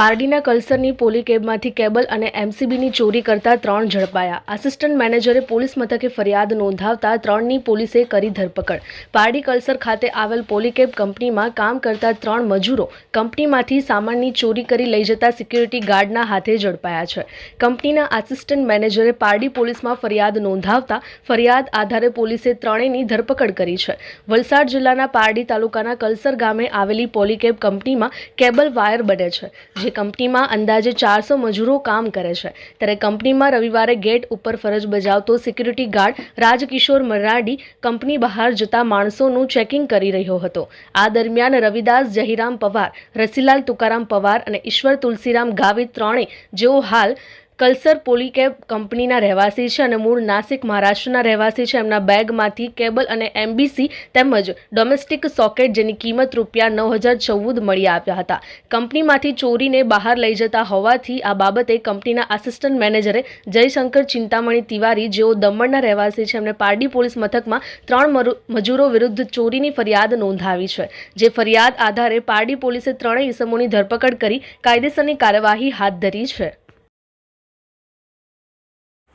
પારડીના કલ્સરની poly કેબમાંથી cable અને એમસીબીની ચોરી કરતા ત્રણ ઝડપાયા. આસિસ્ટન્ટ મેનેજરે પોલીસ મથકે ફરિયાદ નોંધાવતા ત્રણની પોલીસે કરી ધરપકડ. પારડી કલ્સર ખાતે આવેલ પોલીકેબ કંપનીમાં કામ કરતા ત્રણ મજૂરો કંપનીમાંથી સામાનની ચોરી કરી લઈ જતા સિક્યુરિટી ગાર્ડના હાથે ઝડપાયા છે. કંપનીના આસિસ્ટન્ટ મેનેજરે પારડી પોલીસમાં ફરિયાદ નોંધાવતા ફરિયાદ આધારે પોલીસે ત્રણેયની ધરપકડ કરી છે. વલસાડ જિલ્લાના પારડી તાલુકાના કલ્સર ગામે આવેલી પોલીકેબ કંપનીમાં કેબલ વાયર બને છે જે કંપનીમાં અંદાજે ચારસો મજૂરો કામ કરે છે. ત્યારે કંપનીમાં રવિવારે ગેટ ઉપર ફરજ બજાવતો security guard Rajkishor Maradi company બહાર જતા માણસોનું ચેકિંગ કરી રહ્યો હતો. આ દરમિયાન રવિદાસ જહીરામ પવાર, રસીલાલ તુકારામ પવાર અને ઈશ્વર તુલસીરામ ગાવિત ત્રણે જેઓ હાલ કલ્સર પોલીકેબ કંપનીના રહેવાસી છે અને મૂળ નાસિક મહારાષ્ટ્રના રહેવાસી છે. એમના બેગમાંથી કેબલ અને એમબીસી તેમજ ડોમેસ્ટિક સોકેટ જેની કિંમત રૂપિયા નવ હજાર ચૌદ મળી આવ્યા હતા. કંપનીમાંથી ચોરીને બહાર લઈ જતા હોવાથી આ બાબતે કંપનીના આસિસ્ટન્ટ મેનેજરે જયશંકર ચિંતામણી તિવારી, જેઓ દમણના રહેવાસી છે, એમને પારડી પોલીસ મથકમાં ત્રણ મજૂરો વિરુદ્ધ ચોરીની ફરિયાદ નોંધાવી છે. જે ફરિયાદ આધારે પારડી પોલીસે ત્રણેય ઇસમોની ધરપકડ કરી કાયદેસરની કાર્યવાહી હાથ ધરી છે.